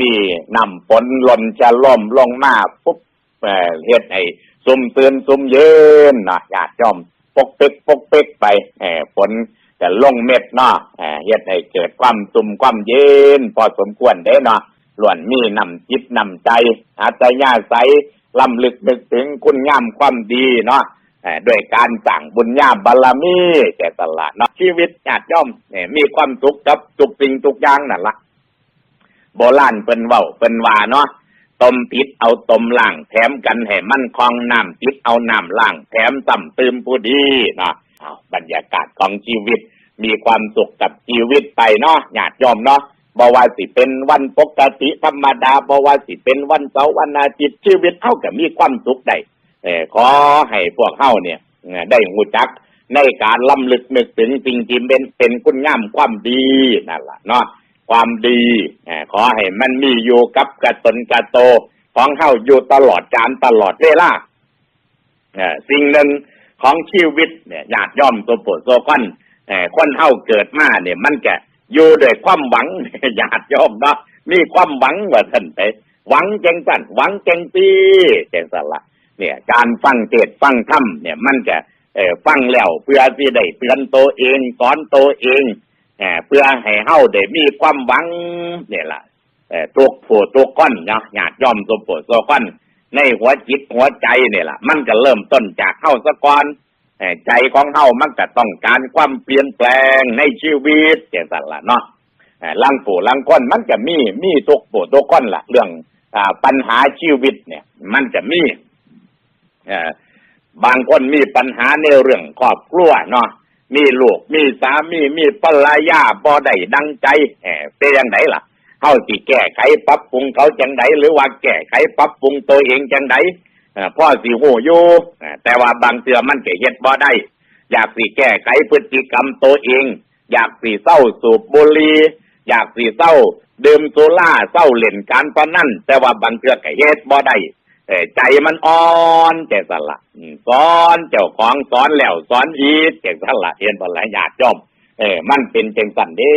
มีน้ำฝนหล่นจะล่มลงมาปุ๊บเฮ็ดให้ซุ่มตื่นซุ่มเย็นเนาะญาติโยมปกปิกปกปิกไปเออฝนจะลงเม็ดเนาะเฮ็ดให้เกิดความซุ่มความเย็น พอสมควรเด้เนาะล้วนมีน้ำจิตน้ำใจอาจจะยาใสลำลึกนึกถึงคุณงามความดีเนาะด้วยการสั่งบุญญาบารมีแก่ตลาดเนาะชีวิตญาติย่อมมีความสุขกับทุกสิ่งทุกอย่างนั่นละ โบราณเป็นเว้าเป็นว่าเนาะต้มติดเอาต้มล่าง แถมกันให้มันคลองน้ำติดเอาน้ำล่าง แถมต่ำตืมผู้ดีเนาะเอาบรรยากาศของชีวิต มีความสุขกับชีวิตไปเนาะญาติโยมเนาะบ่ว่าสิเป็นวันปกติธรรมดาบ่ว่าสิเป็นวันเสาร์วันอาทิตย์ชีวิตเฮาก็มีความสุขได้เออขอให้พวกเฮาเนี่ยได้หูจัก ในการล้ำลึกนึกถึงสิ่งที่เป็นเป็นคุณงามความดีนั่นแหละเนาะ ความดีขอให้มันมีอยู่กับกระตนกระโตของเฮาอยู่ตลอดการตลอดเวลาสิ่งหนึ่งของชีวิตเนี่ยญาติย่อมตัวโปรดตัวก้อนคนเฮาเกิดมาเนี่ย มันจะอยู่ด้วยความหวังญาติย่อมเนาะมีความหวังว่าท่านไปหวังเจงสันหวังเจงปีเจงสละเนี่ย การฟังเทศฟังธรรมเนี่ย มันจะเอ่ฟังแล้วเพื่อที่ได้เตือนตัวเอง สอนตัวเอง เพื่อให้เฮาได้มีความหวังเนี่ยล่ะเออตัวโผตัวก้อนเนาะญาติย่อมตัวโผตัวก้อนในหัวจิตหัวใจเนี่ยล่ะ มันก็เริ่มต้นจากเฮาสะก่อนใจของเฮามันก็ต้องการความเปลี่ยนแปลงในชีวิตอย่างนั้นล่ะเนาะเอ่อลังผู้ลังก้นมันก็มีมีตัวโผตัวก้อนล่ะ เรื่องปัญหาชีวิตเนี่ย มันจะมีเออบางคนมีปัญหาในเรื่องครอบครัวเนาะ มีลูก มีสามี มีภรรยาบ่ได้ดังใจแหมเป็นยังไงล่ะเฮาสิแก้ไขปรับปรุงเขาจังไดหรือว่าแก้ไขปรับปรุงตัวเองจังไดพ่อสิฮู้อยู่แต่ว่าบางเทื่อมันก็เฮ็ดบ่ได้ อยากสิแก้ไขพฤติกรรมตัวเอง อยากสิเศร้าสูบบุหรี่อยากสิเศร้าดื่มโซล่าเศร้าเล่นการพนันแต่ว่าบางเทื่อกเฮ็ดบ่ได้ ใจมันอ่อนแก่สละอืมสอนเจ้าของสอนแล้วสอนอีกแก่สละเห็นบ่หลายาติจอมเออมันเป็นจังสันเด้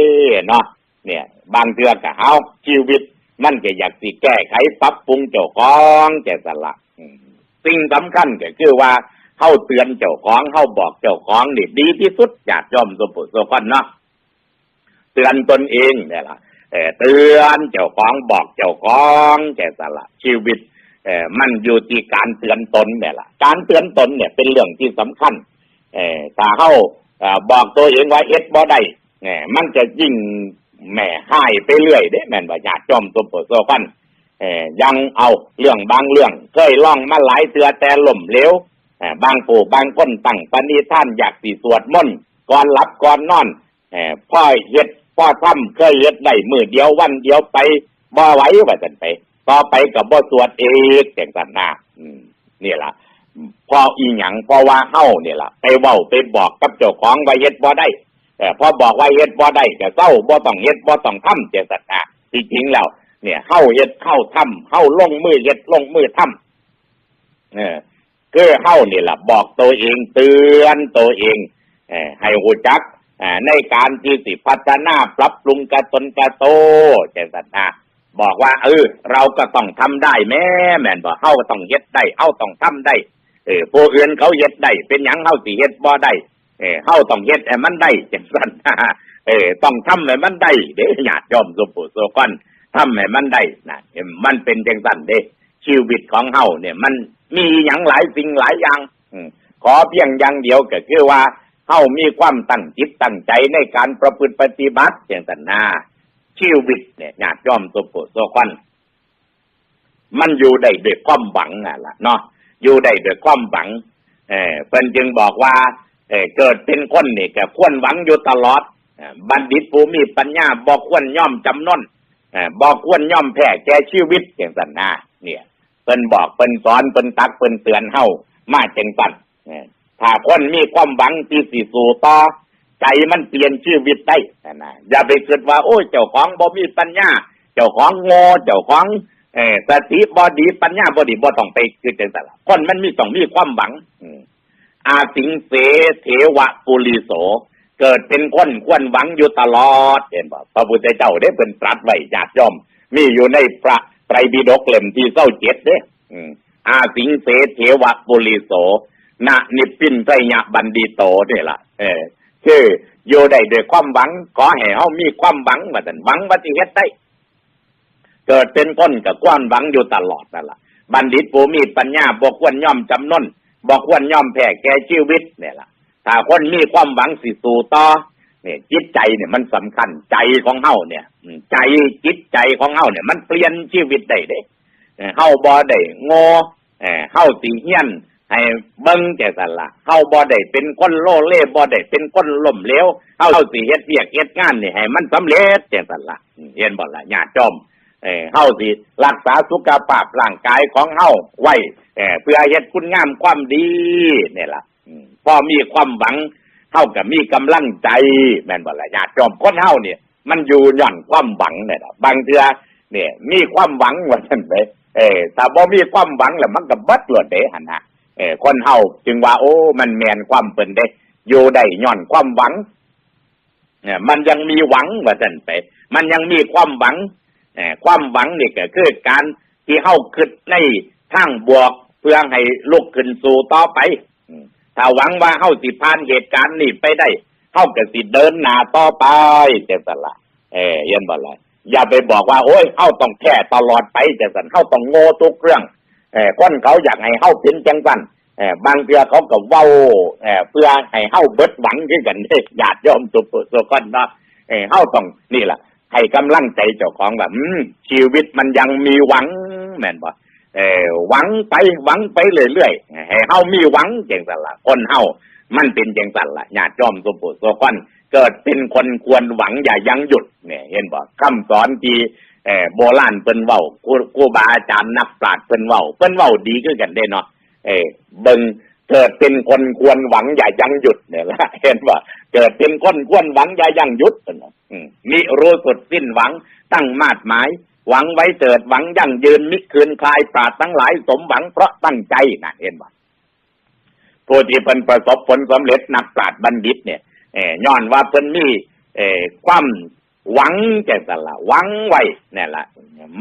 เนาะเนี่ย บางเทือก็เอาชีวิต มันก็อยากสิแก้ไขปรับปรุงเจ้าของแก่สละสิ่งสำคัญก็คือว่าเฮาเตือนเจ้าของเฮาบอกเจ้าของนี่ดีที่สุดญาติจอมสมปุสคนเนาะเตือนตนเองเนี่ยล่ะเออเตือนเจ้าของบอกเจ้าของแก่สละชีวิต เออมันอยู่ที่การเตือนตนเนี่ยแหละการเตือนตนเนี่ยเป็นเรื่องที่สำคัญ เออถ้าเขาอบอกตัวเองว่าเอ็ดบ่ได้เออมันจะยิ่งแหม่หายไปเรื่อยเด้แม่นว่าญาติจอมตัวโปรโซฟันเออยังเอาเรื่องบางเรื่อง เคยล่องมาหลายเตือแต่ล่มเหลวเออบางปู่บางคนตั้งปณิท่านอยากสิสวดมนต์ก่อนหลับก่อนนอนเออพ่อเฮ็ดพ่อทำเคยเฮ็ดได้มือเดียววันเดียวไปบ่ไหวว่าจันไป ต่อไปกับบ่สวดเอกแก่งสันนาอืมนี่ล่ะพออีหยังพราะว่าเฮาเนี่ยล่ะ ไปเว้าไปบอกกับเจ้าของว่าเฮ็ดบ่ได้แต่พอบอกว่าเฮ็ดบ่ได้ก็เศร้าบ่ต้องเฮ็ดบ่ต้องทำแก่งสันนาจริงๆแล้ว เนี่ยเฮาเฮ็ดเฮาทำเฮาลงมือเฮ็ดลงมือทำเออคือเฮาเนี่ยล่ะ บอกตัวเองเตือนตัวเองเออให้หูจักในการที่สิพัฒนาปรับปรุงกระตนกระโตแก่งสันนา บอกว่า เออ เราก็ต้องทำได้แม่แม่นบ่เฮาก็ต้องเฮ็ดได้เฮาต้องทำได้เออผู้อื่นเขาเฮ็ดได้เป็นหยังเฮาสิเฮ็ดบ่ได้เออเฮาต้องเฮ็ดให้มันได้จังซั่นเออต้องทำให้มันได้เด้ญาติโยมสุปุสุกอนทำให้มันได้นะมันเป็นจังซั่นเด้ชีวิตของเฮาเนี่ย มันมีหยังหลายสิ่งหลายอย่างอืขอเพียงอย่างเดียวก็คือว่าเฮามีความตั้งจิตตั้งใจในการประพฤติปฏิบัติจังซั่นนะ ชีวิตเนี่ยญาติย่อมตัวโปดตัวควันมันอยู่ได้ด้วยความหวังน่ะล่ะเนาะอยู่ได้ด้วยความหวัง เออเพิ่นจึงบอกว่า เออเกิดเป็นคนนี่ก็ควรหวังอยู่ตลอดบัณฑิตผู้มีปัญญาบอกควรย่อมจำนนเออบอกควรย่อมแพ้แก่ชีวิตอย่างสันนาเนี่ยเพิ่นบอกเพิ่นสอนเพิ่นตักเพิ่นเตือนเฮามาจังสันถ้าคนมีความหวังที่สิสู่ต่อ ใจมันเปลี่ยนชีวิตได้นะอย่าไปคิดว่า โอ้ยเจ้าของบ่มีปัญญา เจ้าของโง่เจ้าของเออสติบ่ดีปัญญาบ่ดีบ่ต้องไปคือจังซั่นล่ะคนมันมีต้องมีความหวังอาสิงเสเทวะปุริโส เกิดเป็นคนควรหวังอยู่ตลอดเห็นบ่พระพุทธเจ้าได้เป็นตรัสไว้ญาติโยมมีอยู่ในพระไตรปิฎกเล่มที่เศร้าเจ็ดเด้อืมอาสิงเสเทวะบุริโสนะนิพพินไตรยะบันดีโตนี่ล่ะ เออ คืออยู่ได้ด้วยความหวังขอให้เฮามีความหวังว่าซั่หวังว่าสิเฮ็ดได้เกิดเป็นคนกับความหวังอยู่ตลอดนั่นแหละบัณฑิตผู้มีปัญญาบ่ควรย่อมจำนนบ่ควรย่อมแพ้แก่ชีวิตเนี่ยล่ะ ถ้าคนมีความหวังสิสู่ต่อเนี่ยจิตใจเนี่ยมันสำคัญใจของเฮาเนี่ยใจจิตใจของเฮาเนี่ย มันเปลี่ยนชีวิตได้เด้เฮาบ่ได้โง่เออเฮาสิเฮียน ให้เบิ่งแก่สันละเฮาบ่ได้เป็นคนโลเลบ่ได้เป็นคนล้มเหลวเฮาสิเฮ็ดเวียกเฮ็ดงานนี่ให้มันสำเร็จแก่สันละเห็นบ่ล่ะญาติจอมเออเฮาสิรักษาสุขภาพร่างกายของเฮาไว้เออเพื่อเฮ็ดคุณงามความดีนี่ล่ะพอมีความหวังเฮาก็มีกำลังใจแม่นบ่ล่ะญาติจอมคนเฮาเนี่ยมันอยู่ย่อนความหวังเนี่ยล่ะบางเทื่อเนี่ย มีความหวังว่าซั่นไปเออถ้าบ่มีความหวังแล้วมันก็เบิดโลดเด้หั่นน่ะ เออคนเฮาจึงว่า โอ้ มันแมนความเพิ่นเด้อยู่ได้ย่อนความหวังเนี่ยมันยังมีหวังว่าซั่นไป มันยังมีความหวังเอ่อความหวังนี่ก็คือการที่เฮาคิดในทางบวกเพื่อให้ลุกขึ้นสู่ต่อไปถ้าหวังว่าเฮาสิผ่านเหตุการณ์นี้ไปได้เฮาก็สิเดินหน้าต่อไปจังซั่นล่ะเออเย็นบ่ละอย่าไปบอกว่า โอ้ยเฮาต้องแค่ตลอดไปจังซั่นเฮาต้องโง่ทุกเรื่อง เออคนเขาอยากให้เฮาเป็นจังซั่นเออบางเทื่อเขาก็เว้าเออเพื่อให้เฮาเบิดหวังคือกันเด้ญาติโยมทุกทุกคนเนาะเออเฮาต้องนี่แหละให้กำลังใจเจ้าของแบบชีวิตมันยังมีหวังแม่นบ่เออหวังไปหวังไปเรื่อยๆให้เฮามีหวังจังซั่นล่ะคนเฮามันเป็นจังซั่นล่ะญาติโยมสุปุสุคนเกิดเป็นคนควรหวังอย่ายั้งหยุดเนี่ยเห็นบ่คำสอนที่ เออโบราณเพิ่นเว้าครูบาอาจารย์นักปราชญ์เพิ่นเว้าเพิ่นเว้าดีคือกันเด้เนาะเออเบิ่งเกิดเป็นคนควรหวังอย่ายังหยุดเนี่ยละเห็นว่าเกิดเป็นคนควรหวังอย่ายังหยุดเนาะมิรู้สุดสิ้นหวังตั้งมาดหมาย หวังไว้เถิดหวังยั่งยืนมิคืนคลายปราดทั้งหลายสมหวังเพราะตั้งใจนะเห็นบ่าผู้ที่เพิ่นประสบผลสำเร็จนักปราชญ์บัณฑิตเนี่ยเออย้อนว่าเพิ่นมีเออความ หวังแก่สละหวังไว้เนี่ยละ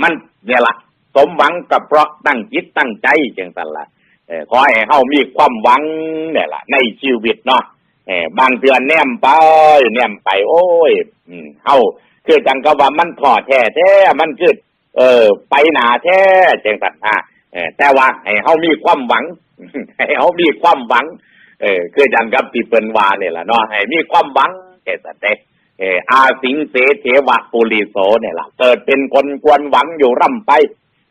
มันเนี่ยละสมหวังกับเพราะตั้งจิตตั้งใจจังสันละเออขอให้เฮามีความหวังเนี่ยละในชีวิตเนาะเออบางเดือนแนมไปแนมไป โอ้ยอืมเฮาคือจังก็ว่ามันท้อแท้แท้มันคือเออ ไปหนาแท้จังสันฮะเออแต่ว่าให้เฮามีความหวังให้เฮามีความหวัง เออคือจังกับที่เปิ้นว่าเนี่ยล่ะเนาะให้มีความหวังแค่สันเด เอออาสิงเสเทวะปุริโสเนี่ยล่ะเกิดเป็นคนควรหวังอยู่ร่ำไป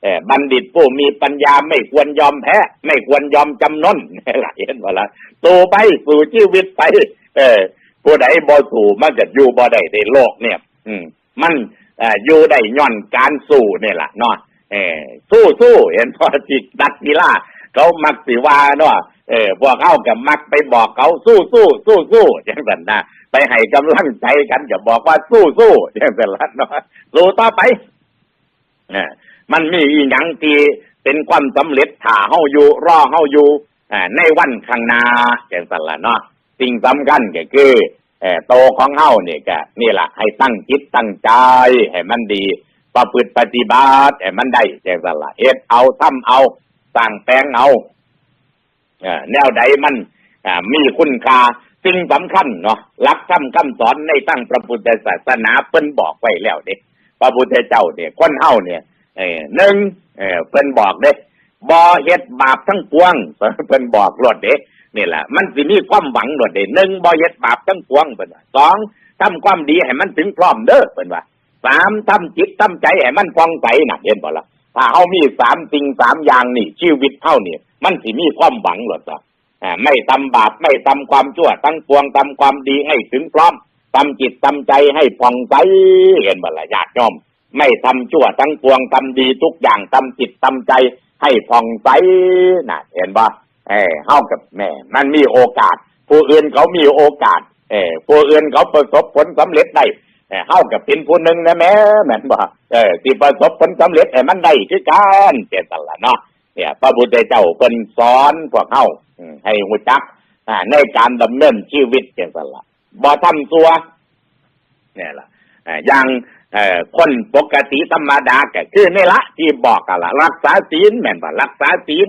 เออบัณฑิตผู้มีปัญญาไม่ควรยอมแพ้ ไม่ควรยอมจำนนนี่ล่ะเห็นบ่าละสู่ไปสู่ชีวิตไป เออผู้ใดบ่สู่มันก็อยู่บ่ได้ในโลกเนี่ย อืม มันเอ่ออยู่ได้ย่อนการสู้นี่ยล่ะเนาะเออสู้สู้เห็นพอจิตดักกีฬา เขามักสิว่าเนาะเออพวกเขากับมักไปบอกเขาสู้สู้สู้สู้จังซั่นนะไปให้กำลังใจกันก็บอกว่าสู้สู้จังซั่นเนาะสู้ต่อไปเออมันมีอีหยังที่เป็นความสำเร็จถ้าเฮาอยู่รอเฮาอยู่ในวันข้างหน้าจังซั่นละเนาะสิ่งสำคัญก็คือโตของเฮาเนี่ยก็นี่แหละให้ตั้งจิตตั้งใจให้มันดีประพฤติปฏิบัติให้มันได้จังซั่นละเฮ็ดเอาทำเอา สร้างแปลงเอาแนวใดมันมีคุณค่าสิ่งสำคัญเนาะหลักธรรมคำสอนในตั้งพระพุทธศาสนาเพิ่นบอกไว้แล้วเด้พระพุทธเจ้าเนี่ยคนเฮาเนี่ยเออหนึ่งเพิ่นบอกเด้บ่เฮ็ดบาปทั้งปวงเพิ่นบอกรวดเด้นี่แหละมันสิมีความหวังรวดเด้หนึ่งบ่เฮ็ดบาปทั้งปวงเพิ่นว่าสองทำความดีให้มันถึงพร้อมเด้อเพิ่นว่าสามทำจิตทำใจให้มันฟองใสนะเห็นบ่ล่ะ ถ้าเฮามีสามสิ่งสามอย่างนี่ ชีวิตเฮานี่มันสิมีความหวังรวดจ้ะไม่ทำบาปไม่ทำความชั่วทั้งปวงทำความดีให้ถึงพร้อมทำจิตทำใจให้ผ่องใสเห็นบ่ล่ะญาติโยมไม่ทำชั่วทั้งปวงทำดีทุกอย่างทำจิตทำใจ ให้ผ่องใสน่ะเห็นบ่เออเฮากับแม่ มันมีโอกาส ผู้อื่นเขามีโอกาส เออผู้อื่นเขาประสบผลสำเร็จได้ เออเฮากับเป็นผู้หนึ่งนะแม่แม่นบ่เออที่ประสบผลสำเร็จให้มันได้คือกันเจตันละเนาะเนี่ย พระพุทธเจ้าเพิ่นสอนพวกเฮาให้รู้จักอ่าในการดำเนินชีวิตเจตันละบ่ทำตัวเนี่ยล่ะอย่างเอ่อคนปกติธรรมดาก็คือนี่ละที่บอกกันละรักษาศีลแม่นบ่รักษาศีล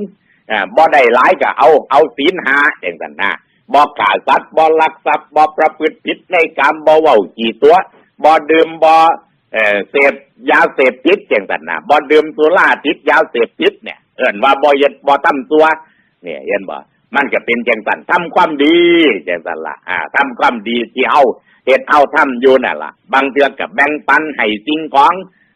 อ่อบ่ได้หลายก็เอาเอาศีลหาจังซั่นนะบ่ฆ่าสัตว์บ่ลักทรัพย์บ่ประพฤติผิดในกามบ่เว้ากี่ตัว บ่ดื่มบ่เอ่อเสพยาเสพติดจังซั่นนะบ่ดื่มสุราติดยาเสพติดเนี่ย เอิ้นว่าบ่เย็ดบ่ทำตัว เนี่ยเห็นบ่มันก็เป็นจังสันทำความดีจังสันละอ่าทำความดีที่เฮาเฮ็ดเฮาทำอยู่นั่นล่ะ บางเทือกับแบ่งปันให้สิ่งของ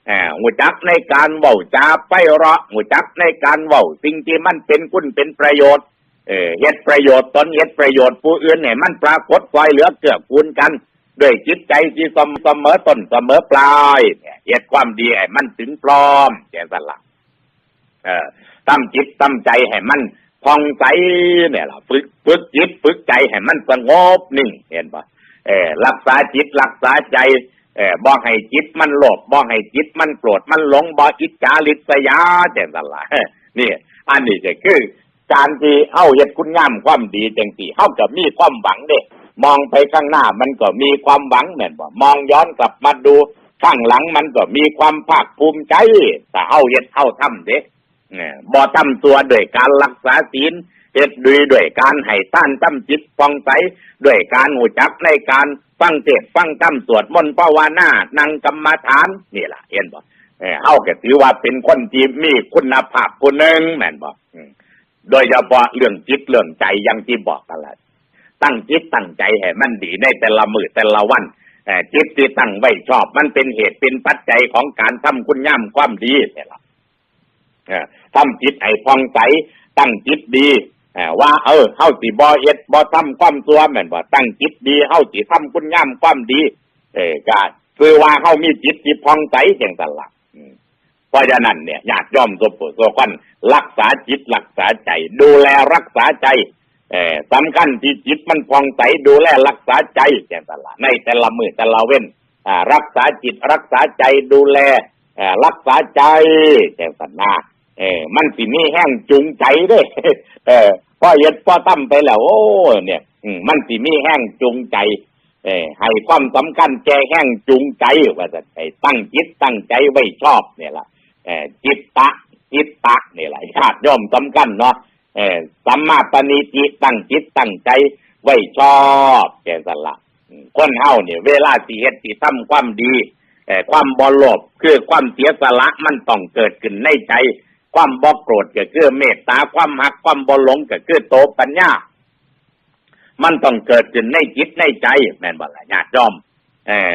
อ่าหูจักในการเว้าจาไปเราะหูจักในการเว้าสิ่งที่มันเป็นคุณเป็นประโยชน์เออเฮ็ดประโยชน์ตนเฮ็ดประโยชน์ผู้อื่นเนี่ยมันปรากฏซอยเหลือเกื้อกูลกัน ด้วยจิตใจที่เสมอเสมอต้นเสมอปลายเนี่ยเฮ็ดความดีให้มันถึงพร้อมจังสันละ เออตั้มจิตตั้มใจให้มันพองใสเนี่ยล่ะฝึกฝึกจิตฝึกใจให้มันสงบนิ่งเห็นปะเออรักษาจิตรักษาใจเออบ่ให้จิตมันโลภบ่ให้จิตมันโกรธมันหลงบ่อิจฉาริษยาแจ่นั่นล่ะนี่อันนี้ก็คือ การที่เฮาเฮ็ดคุณงามความดีจังซี่เฮาก็มีความหวังเด้ มองไปข้างหน้ามันก็มีความหวังแม่นบ่มองย้อนกลับมาดูข้างหลังมันก็มีความภาคภูมิใจแต่เฮาเฮ็ดเฮาทำเด้เนี่ยบ่ทำตัวด้วยการรักษาศีลเฮ็ดด้วยด้วยการให้ท่านตั้มจิตฟองใสด้วยการหูจักในการฟังเทศน์ฟังธรรมสวดมนต์ภาวนา นั่งกรรมฐาน นี่ล่ะเห็นบ่เออเฮาก็ถือว่าเป็นคนที่มีคุณภาพผู้หนึ่งแม่นบ่อืมโดยเฉพาะเรื่องจิตเรื่องใจอย่างที่บอกกันละ ตั้งจิตตั้งใจให้มันดีในแต่ละมือแต่ละวันเอ่จิตที่ตั้งไว้ชอบ มันเป็นเหตุเป็นปัจจัยของการทำคุณงามความดีนี่ละทำจิตให้ผ่องใสตั้งจิตดีว่า เออเฮาสิบ่เฮ็ดบ่ทำความชั่วแม่นบ่ตั้งจิตดีเฮาสิทำคุณงามความดี เออก็คือว่าเฮามีจิตที่ผ่องใสจังซั่ละเพราะฉะนั้นเนี่ยญาติโยมสุภสุคนรักษาจิตรักษาใจ ดูแลรักษาใจ เออสำคัญที่จิตมันผ่องใสดูแลรักษาใจจังซั่นล่ะในแต่ละมือแต่ละเว้นรักษาจิตรักษาใจดูแลรักษาใจจังซั่นนะเออมันสิมีแห้งจูงใจด้เออพอเย็ดพอตั้มไปแล้ว โอ้เนี่ยมันสิมีแห้งจูงใจ เออให้ความสำคัญแก่แห้งจูงใจว่าจะตั้งจิตตั้งใจไว้ชอบเนี่ยล่ะเออจิตตะจิตตะเนี่แหละญาติโยมสำคัญเนาะ สัมมาปณิจิตั้งจิตตั้งใจ ไว้ชอบแก่สละคนเฮาเนี่ยเวลาสิเฮ็ดสิทำความดีเอ่อความบ่โลภคือความเสียสละมันต้องเกิดขึ้นในใจ ความบ่โกรธก็คือเมตตาความหักความบ่หลงก็คือโตปัญญา มันต้องเกิดขึ้นในจิตในใจแม่นบ่ล่ะญาติโยมเอ่อ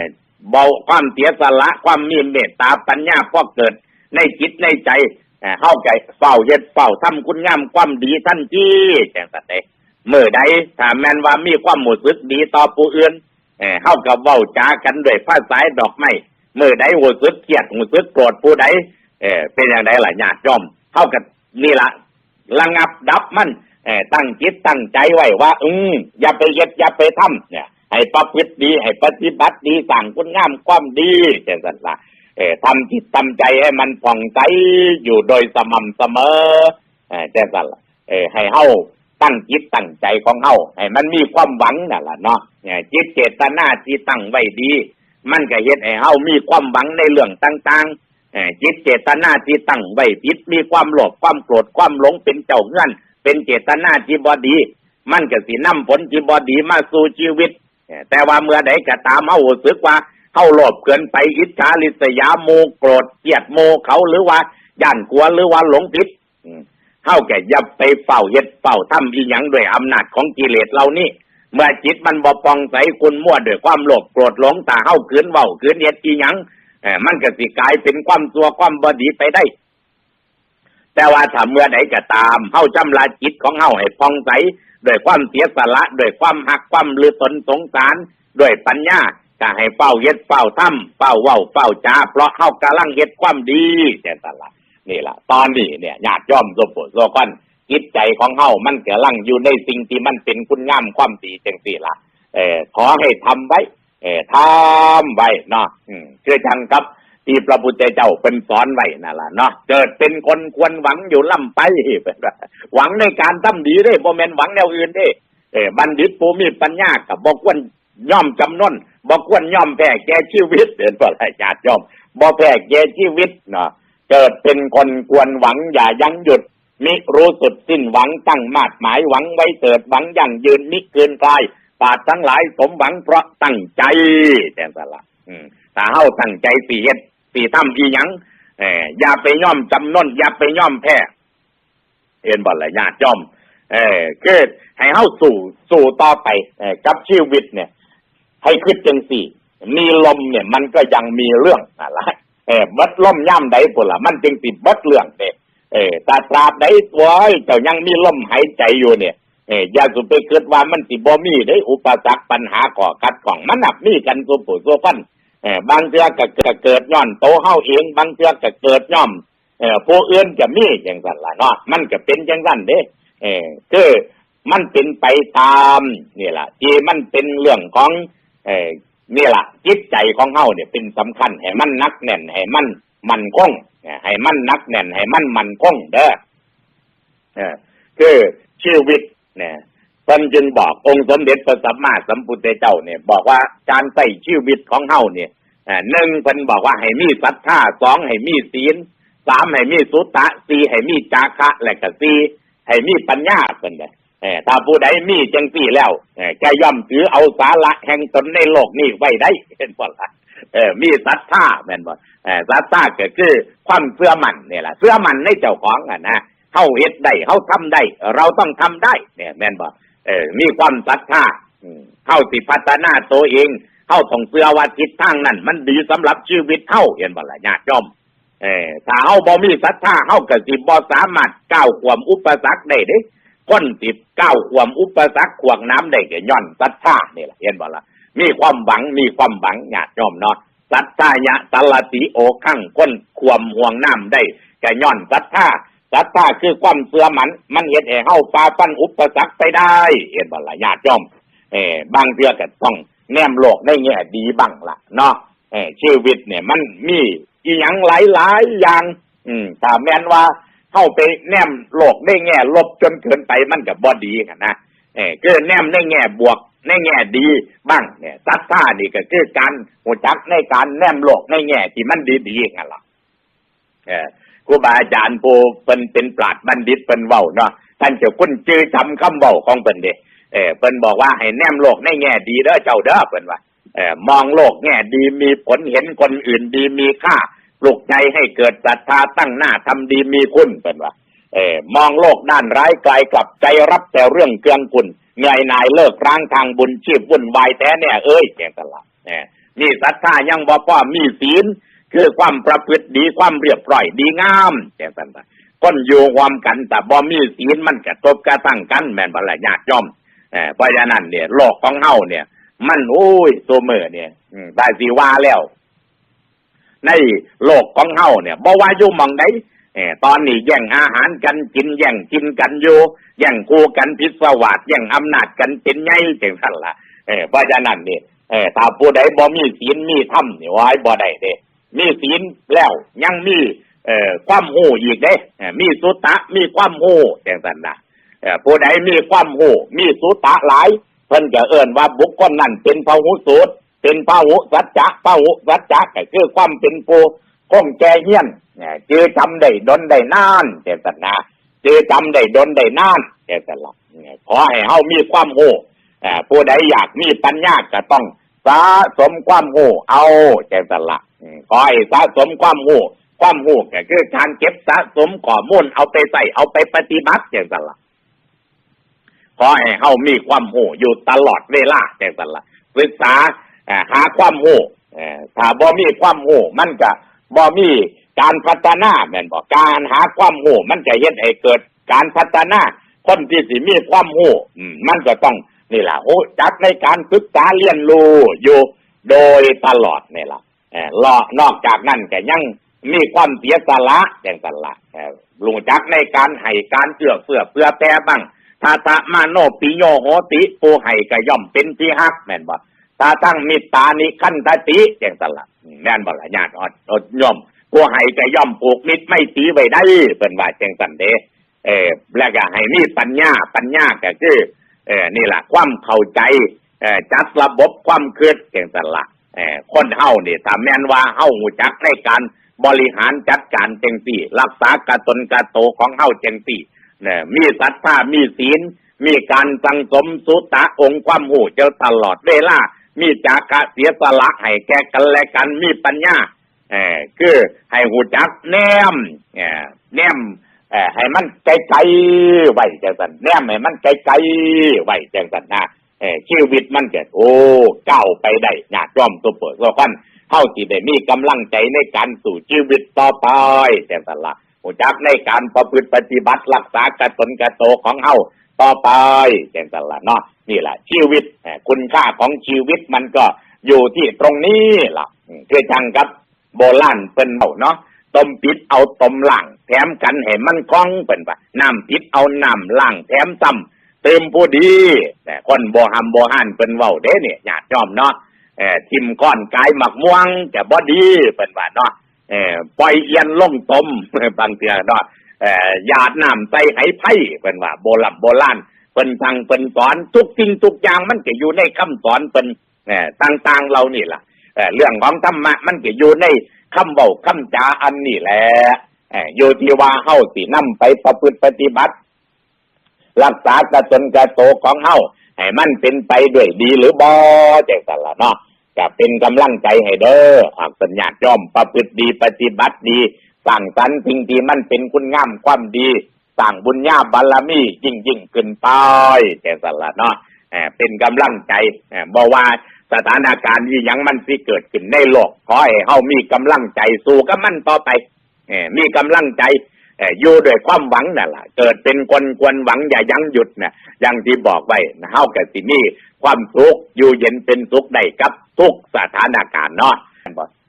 เบาความเสียสละ ความมีเมตตาปัญญาพอเกิดในจิตในใจ เอ่อเฮาใจเฝ้าเฮ็ดเฝ้าทำคุณงามความดีทันทีจังซั่นเดเมื่อใดถ้าแมนว่ามีความรู้สึกดีต่อผู้อื่นเอ่อเฮาก็เว้าจากันด้วยภาษายดอกไม้เมื่อใดหูซึกเครียดหูซึกโกรธผู้ใดเอเป็นอย่างไรล่ะญาติโยมเท่ากับนี่ละระงับดับมันตั้งจิตตั้งใจไว้ว่า อืมอย่าไปเย็ดอย่าไปทำเนี่ยให้ประพฤติดีให้ปฏิบัติดีสั่งคุณงามความดีเช่นนั้นละ ทำจิตทำใจให้มันผ่องใสอยู่โดยสม่ำเสมอเออเช่นนั้นละเออให้เฮาตั้งจิตตั้งใจของเฮาให้มันมีความหวังนั่นแหละเนาะจิตเจตนาที่ตั้งไว้ดี มันก็เฮ็ดให้เฮามีความหวังในเรื่องต่างๆจิตเจตนาที่ตั้งไว้ผิดมีความโลภความโกรธความหลงเป็นเจ้าเงื่อน เป็นเจตนาที่บ่ดี มันก็สินำผลที่บ่ดีมาสู่ชีวิต แต่ว่าเมื่อใดก็ตามเฮารู้สึกว่า เฮาโลภเกินไปอิจฉาริษยาโมโกรธเกลียดโมเขาหรือว่าย่านกลัวหรือว่าหลงผิดอืมเฮาแก่ย่าไปเฝ้าเฮ็ดเฝ้าทำอีหยังด้วยอำนาจของกิเลสเหล่านี้เมื่อจิตมันบ่ปองใสคุณมั่วด้วยความโลภโกรธหลงตาเฮาขืนเว้าขืนเฮ็ดอีหยังเออมันก็สิกลายเป็นความซัวความบดีไปได้ แต่ว่าถ้าเมื่อใดก็ตามเฮาจำลาจิตของเฮาให้ปองใสด้วยความเสียสละด้วยความหักความลือตนสงสารด้วยปัญญา ก็ให้เฝ้าเฮ็ดเฝ้าทำเฝ้าเว้าเฝ้าจ้า เพราะเฮากำลังเฮ็ดความดีแต่ตละนี่ล่ะ ตอนนี้เนี่ยญาติยมสมบูรณ์โซกอนจิตใจของเฮามันกำลังอยู่ในสิ่งที่มันเป็นคุณงามความดีจังสี่ละเออขอให้ทำไว้ เออทำไว้เนาะอืมคือจังกับที่พระพุทธเจ้าเป็นสอนไว้นั่นแหละเนาะเกิดเป็นคนควรหวังอยู่ล่ำไปหวังในการทำดีเด้บ่แม่นหวังแนวอื่นเด้เออบัณฑิตผู้มีปัญญากับบ่ควร ย่อมจำนนบ่ควรย่อมแพ้แก่ชีวิตเดินบ่ละญาติย่อมบ่แพ้แก่ชีวิตเนาะเกิดเป็นคนควรหวังอย่ายั้งหยุดมิรู้สุดสิ้นหวังตั้งมาดหมายหวังไว้เกิดหวังยั่งยืนมิเกินกลายปาดทั้งหลายสมหวังเพราะตั้งใจแต่สละถ้าเฮาตั้งใจสีเฮ็ดสีทำอีหยังเอออย่าไปย่อมจำนนอย่าไปย่อมแพ้เห็นบ่ละญาติย่อม เออคือให้เฮาสู่สู่ต่อไปเออกับชีวิตเนี่ย ให้คิดจังสี่ มีลมเนี่ย มันก็ยังมีเรื่องอะไรเออบัดลมย่ำใดปุ่ละมันจึงติดบัดเรื่องเด้เออตาตราบใดตัวเอ้ยเจ้ายังมีลมหายใจอยู่เนี่ยเอออย่าสุไปคิดว่ามันสิบ่มีได้อุปสรรคปัญหาก่อกัดของมันนับมีกันสุผู้สุฟันเออบางเทื่อก็เกิดเกิดย้อนโตเฮาเองบางเทื่อก็เกิดย่อมเออผู้อื่นจะมีจังซั่นล่ะเนาะมันก็เป็นจังซั่นเด้เออคือมันเป็นไปตามนี่แหละที่มันเป็นเรื่องของ เออนี่แหละจิตใจของเฮาเนี่ยเป็นสำคัญให้มันนักแน่นให้มันมันคงเออให้มันนักแน่นให้มันมันคงเด้อเออคือชีวิตเนี่ยท่านจึงบอกองค์สมเด็จพระสัมมาสัมพุทธเจ้าเนี่ย บอกว่าการใส่ชีวิตของเฮาเนี่ยหนึ่งเพิ่นบอกว่าให้มีศรัทธาสองให้มีศีลสามให้มีสุตตะสี่ให้มีจาคะและก็สี่ให้มีปัญญาเพิ่นได้เออ ถ้าผู้ใดมีจังสี่แล้วเออแกย่อมถือเอาสาระแห่งตนในโลกนี้ไว้ได้เห็นบ่ล่ะเออมีศรัทธาแม่นบ่เออศรัทธาก็คือความเชื่อมั่นนี่แหละเชื่อมั่นในเจ้าของอะนะเฮาเฮ็ดได้เฮาทำได้ เราต้องทำได้ เนี่ย แม่นบ่เออ มีความศรัทธาอืมเฮาสิพัฒนาตัวเองเฮาต้องเชื่อว่าทิศทางนั้น มันดีสำหรับชีวิตเฮาเห็นบ่ล่ะญาติโยมเออถ้าเฮาบ่มีศรัทธาเฮาก็สิบ่สามารถก้าวควมอุปสรรคได้เด้ คนติดก้าวความอุปสรรคขวางน้ำได้แก็ย้อนศรัทธานี่แหละเห็นบ่ละมีความหวังมีความหวังญาติโยมเนาะศรัทธายะตลติโอคั่งคนความห่วงน้ำได้แก็ย้อนศรัทธาศรัทธาคือความเชื่อมัน มันเฮ็ดให้เฮาฝ่าฟันอุปสรรคไปได้ เห็นบ่ละญาติโยมเออบางเทื่อก็ต้องแนมโลกในแง่ดีบ้างล่ะเนาะเออชีวิตเนี่ยมันมีอีหยังหลายหลายๆอย่าง อืมถ้าแม่นว่า เข้าไปแนมโลกในแง่ ลบจนเกินไปมันก็บ่ดีกันนะเออคือแนมในแง่บวกในแง่ดีบ้างเนี่ยซัดท่านี่ก็คือการหัวจักในการแนมโลกในแง่ที่มันดีๆกันล่ะเออครูบาอาจารย์ผู้เป็นเป็นปราดบัณฑิตเป็นเว้าเนาะท่านเจะคุ้นชื่อจำคำเว้าของเพิ่นเด้เออเพิ่นบอกว่าให้แนมโลกในแง่ดีเด้อเจ้าเด้อเพิ่นว่าเออมองโลกแง่ดีมีผลเห็นคนอื่นดีมีค่า ปลุกใจให้เกิดศรัทธาตั้งหน้าทำดีมีคุณเป็นว่าเออมองโลกด้านร้ายไกลกลับใจรับแต่เรื่องเกลืองกุนเหนื่อยหนายเลิกร้างทางบุญชีพวุ่นวายแท้เนี่ยเอ้ยแกงตลาดเนี่ยนี่ศรัทธายังบ่พอมีศีล คือความประพฤติดีความเรียบร้อยดีงามแกงตลาดคนอยู่ความกันแต่บ่มีศีลมันกระทบกระทั่งกันแม่นบ่ละญาติโยมเออเพราะฉะนั้นเนี่ยโลกของเฮาเนี่ย มันโอ้ยตัวเมื่อเนี่ยได้สีว่าแล้ว ในโลกของเฮาเนี่ยบ่ว่าอยู่หมองใดเออตอนนี้แย่งอาหารกันกินแย่งกินกันอยู่แย่งคู่กันพิศวาสแย่งอำนาจกันเป็นไงจังซั่นล่ะเออเพราะฉะนั้นเนี่ยเออถ้าผู้ใดบ่มีศีลมีธรรมนี่ไว้บ่ได้เด้มีศีลแล้วยังมีเอ่อความโหอีกเด้มีสุตตะมีความโหจังซั่นน่ะเออผู้ใดมีความโหมีสุตตะหลาย เพิ่นก็เอิ้นว่าบุคคลนั้นเป็นพหุสูตร เป็นพหุสัจจะพหุสัจจะก็คือความเป็นผู้คงแก่เฮียนเนี่ยจือจำได้ดนได้นานเจตนาจือจำได้ดนได้นานเจตนาเนี่ยขอให้เฮามีความโง่เอ่อผู้ใดอยากมีปัญญาก็ต้องสะสมความโง่เอาเจตนาขอให้สะสมความโง่ความโง่ก็คือการเก็บสะสมข้อมูลเอาไปใส่เอาไปปฏิบัติเจตนาขอให้เฮามีความโหอยู่ตลอดเวลาแต่สันละศึกษา หาความโหเอ่อถ้าบ่มีความโหมันก็บ่มีการพัฒนาแม่นบ่การหาความโหมันจะเฮ็ดให้เกิดการพัฒนาคนที่สิมีความโหอืมมันก็ต้องนี่ล่ะโหจักในการศึกษาเรียนรู้อยู่โดยตลอดนี่ล่ะเอ่อลอนอกจากนั้นก็ยังมีความเสียสละอย่างสละเอ่อรู้จักในการให้การเชื่อเฟื่อเพื่อแปรบ้างถ้าตะมาโนปิโยโหติผู้ให้ก็ย่อมเป็นที่ฮักแม่นบ่ ถ้าตั้งมิตานิขันตติจังซั่นล่ะแม่นบ่ละญาติอดอดย่อมผู้ให้ก็ย่อมผูกมิตรไม่ตีไว้ได้เพิ่นว่าจังซั่นเดเออแล้วก็ให้มีปัญญาปัญญาก็คือเออนี่แหละความเข้าใจเออจัดระบบความคิดจังซั่นละเออคนเฮานี่ถ้าแม่นว่าเฮาหูจักในการบริหารจัดการเจังซี่ รักษากระตนกระโตของเฮาเจังซี่เนี่ยมีศรัทธามีศีล มีการสังสมสุตะองค์ความหูเจ้าตลอดเวลา มีจากะเสียสละให้แก่กันและกันมีปัญญาเออคือให้หูจักแนมเออแนมเออให้มันไกลๆไว้จังสันแนมให้มันไกลๆไว้จังสันนะเออชีวิตมันจะโอ้ก้าวไปได้ญาติย่อมตัวเปิดตัวกันเท่าที่ได้มีกำลังใจในการสู่ชีวิตต่อไปจังสันละหูจักในการประพฤติปฏิบัติรักษากระตนกระโตของเฮา ต่อไปจังสันละเนาะนี่แหละชีวิตคุณค่าของชีวิตมันก็อยู่ที่ตรงนี้ล่ะอืมคือจังกับ โบราณเป็นเอาเนาะต้มปิดเอาต้มล่าง แถมกันให้มันคล่องเป็นปะน้ำปิดเอาน้ำล่างแถมซ้ำเติมผู้ดีแต่คนโบหำโบหันเป็นเว้าเด้เนี่ยญาติจอมเนาะเอ่อทิมก้อนกายหมักม่วงแต่บ่ดีเป็นว่าเนาะเออปล่อยเอียนลงต้มบางเทื่อเนาะ หยาดน้ำใส่ไหไผ่เป็นว่าโบราณโบราณเป็นทางเป็นสอนทุกสิ่งทุกอย่างมันก็อยู่ในคำสอนเป็นเอ่อต่างๆเรานี่ล่ะเรื่องของธรรมะมันก็อยู่ในคำเบาคำจาอันนี่แหละเอ่ออยู่ที่ว่าเฮาสินำไปประพฤติปฏิบัติ รักษากระตนกระโตของเฮาให้มันเป็นไปด้วยดีหรือบ่จังซั่นละเนาะก็เป็นกำลังใจให้เด้อหากสัญญาติย่อมประพฤติดีปฏิบัติดี สร้างสรรค์สิ่งที่มันเป็นคุณงามความดีสร้างบุญญาบารมียิ่งยิ่งขึ้นไปจังซั่นล่ะเนาะเป็นกำลังใจเอ่อบ่ว่าสถานการณ์ที่ยังมันสิเกิดขึ้นในโลกขอให้เฮามีกำลังใจสู้กับมันต่อไปมีกำลังใจอยู่ด้วยความหวังนั่นแหละเกิดเป็นคนควรหวังอย่ายั้งหยุดนะอย่างที่บอกไว้นะเฮากับสิมีความสุกข์อยู่เย็นเป็นสุกข์ได้กับทุกสถานการณ์เนาะ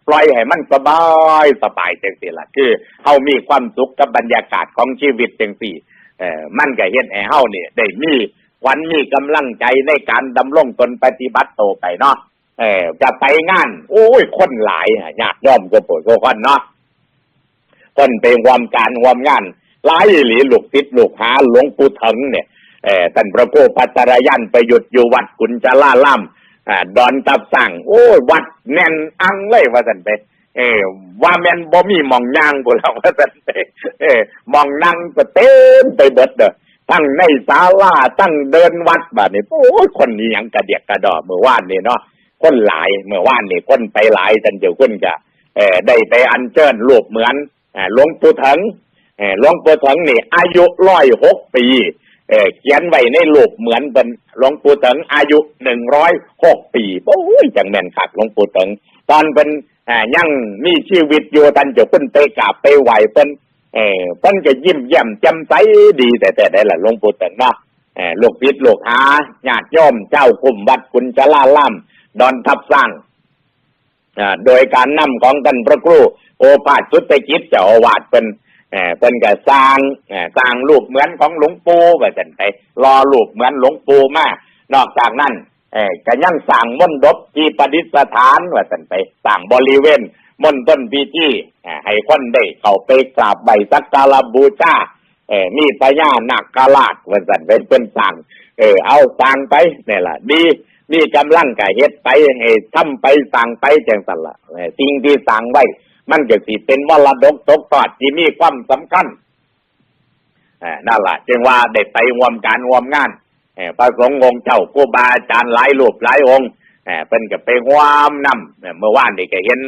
ปล่อยให้มันสบายสบายจังสิล่ะคือเฮามีความสุขกับบรรยากาศของชีวิตจังสี่เอ่อมันก็เฮ็ดให้เฮาเนี่ยได้มีขวัญมีกำลังใจในการดำรงตนปฏิบัติโตไปเนาะเออจะไปงาน โอ้ย คนหลายอะญาติย่อมก็ปวดก็คนเนาะคนไปรวมการรวมงานหลายหลีลูกติดลูกหาหลวงปู่ถึงเนี่ยเออท่านพระโคปัตตรยันไปหยุดอยู่วัดกุญจลาล่ำ อ่าดอนตับสั่งโอ้ยวัดแน่นอังเลยว่าสันไปเออว่าแม่นบ่มีมองย่างกูแล้วว่าสันไปเออมองนั่งก็เต็มไปเบิดเด้อทั้งในศาลาตั้งเดินวัดบัดนี้โอ้ยคนนี้ยังกระเดียกกระดอเมื่อวานนี่เนาะคนหลายเมื่อวานนี่คนไปหลายท่านเจ้าคุณก็เออได้ไปอัญเชิญรูปเหมือนหลวงปู่ถังเอ่อหลวงปู่ถังนี่ อายุร้อยหกปี เออเขียนไว้ในรูปเหมือนเป็นหลวงปู่ถังอายุหนึ่งร้อยหกปีโอ้ยจังแม่นคักหลวงปู่ถังตอนเป็นอ่ายังมีชีวิตอยู่ท่านเจะขึ้นไปกราบไปไหวเป็นเออเพิ่นก็ยิ้มแย้มจ่มใสดีแต่แต่ได้ละหลวงปู่ถังเนาะเออลูกศิษลูกหาญาติโยมเจ้ากลุ่มวัดกุญจลาล่ำดอนทับสร้างอ่าโดยการนำของท่านพระครูโอภาสสุตกิจเจ้าอาวาสเป็น อ่อเป็นก็สร้างอ่อสร้างรูปเหมือนของหลวงปู่ว่าจันไปรอรูปเหมือนหลวงปู่มากนอกจากนั้นเอ่อก็ยังสร้างมณฑปที่ประดิษฐานว่าจันไปสร้างบริเวณมณฑลพิธีอ่อให้คนได้เข้าไปกราบใบสักการะบูชาเออมีพญานาคราชว่าจันเป็นเพิ่นสร้างเออเอาสร้างไปนี่แหละดีมีกำลังก็เฮ็ดไปให้ทำไปสั่งไปจังสันละสิ่งที่สั่งไว้ มันก็สิเป็นมรดกตกทอดที่มีความสำคัญนั่นแหละจึงว่าได้ไปรวมการรวมงานพระสงฆ์องค์เจ้าครูบาอาจารย์หลายรูปหลายองค์เป็นก็ไปรวมนำเออเมื่อวานนี่ก็เห็น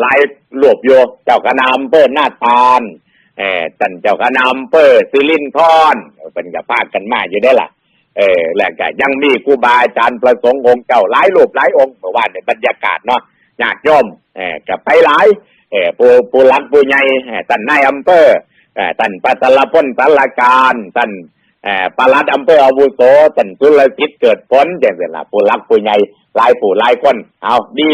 หลายรูปอยู่เจ้าคณะอำเภอหน้าตาลท่านเจ้าคณะอำเภอสิรินธรเป็นก็พากันมาอยู่ได้ล่ะเออแล้วก็ยังมีครูบาอาจารย์ประสงค์องค์เจ้าหลายรูปหลายองค์เมื่อวานในบรรยากาศเนาะญาติโยมเออก็ไปหลาย เออผู้ผู้หลักผู้ใหญ่ท่านนายอำเภอท่านปัตตลพลสารการท่านเออปลัดอำเภออาวุโสท่านสุรสิทธิ์เกิดผลจังซี่ล่ะผู้หลักผู้ใหญ่หลายผู้หลายคนเอาดี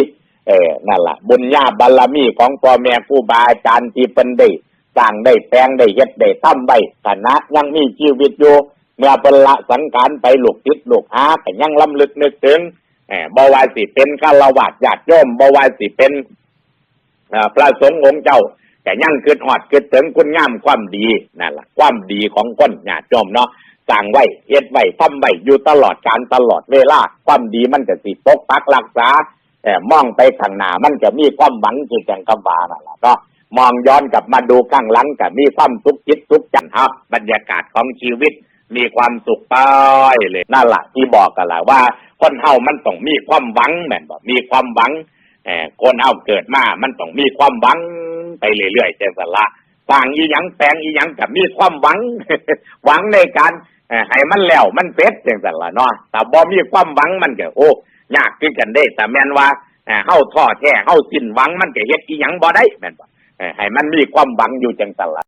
เออนั่นล่ะ บุญญาบารมีของพ่อแม่ครูบาอาจารย์ที่เพิ่นได้สร้างได้แปลงได้เฮ็ดได้ทำไว้ฐานะยังมีชีวิตอยู่เมื่อเป็นละสังขารไปลูกติดลูกหาแต่ยังล้ำลึกนึกถึงแหมบวายสิเป็นฆราวาสญาติโยมบวายสิเป็น พระสงฆ์องค์เจ้าแต่ยังคิดหอดคิดถึงคุณงามความดีนั่นแหละความดีของคนญาติโยมเนาะสร้างไว้เฮ็ดไว้ทำไว้อยู่ตลอดการตลอดเวลาความดีมันก็สิปกปักรักษาเออมองไปข้างหน้ามันก็มีความหวังคือจังกำว่านั่นแหละก็มองย้อนกลับมาดูข้างหลังก็มีความสุขจิตสุขจันทร์ครับ บรรยากาศของชีวิตมีความสุขไปเลยนั่นแหละที่บอกกันแหละว่าคนเฮามันต้องมีความหวังแม่นบ่มีความหวัง เออคนเอาเกิดมา มันต้องมีความหวังไปเรื่อยๆเจสัลละสร้างอีหยังแปลงอีหยังก็มีความหวัง หวังในการให้มันแล้วมันเป็ดเจังสันละเนาะแต่บ่มีความหวังมันก็โอ้ยากคือกันได้ แต่แม่นว่าเอ่อเฮาท้อแท้เฮาสิ้นหวังมันก็เฮ็ดอีหยังบ่ได้แม่นบ่ให้มันมีความหวังอยู่จังสันละ